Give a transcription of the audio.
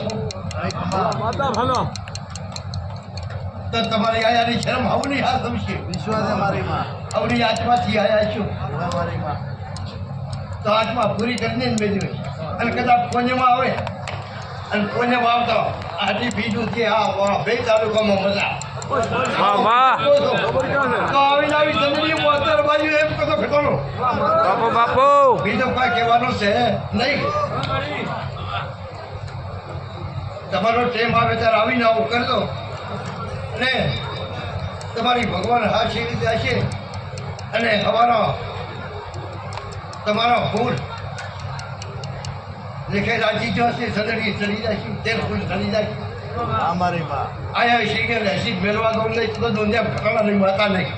છું માતા ભલો તો તમારી આયાની શરમ આવની હા સમશે વિશ્વાસ મારી માં આવની આત્માથી આયા છું મારી માં તો આત્મા પૂરી કરીને જ મેળવી અને કદાચ પુણ્યમાં આવે અને પુણ્યમાં આવતા આજે બીજું છે આ વાહ બે તાલુકામાં મજા વાહ વાહ તો આવીને આવી જમીની બોતેર બાજુ એમ કહો ફેટોનો બાપુ બાપુ. બીજો કોઈ કહેવાનું છે? નહીં. તમારો ટાઈમ આવે ત્યારે આવીને આવું કરજો અને તમારી ભગવાન હાશી રીતે હશે? અને હવાનો તમારો ફૂલ લેખે રાજી જો હશે સદડી ચડી જશે તે ફૂલ ચડી જશે અમારી મારી માં. આયા કે રહેશી મેળવા દો નહીં તો દુનિયા ફટાણા નહીં માતા નહીં.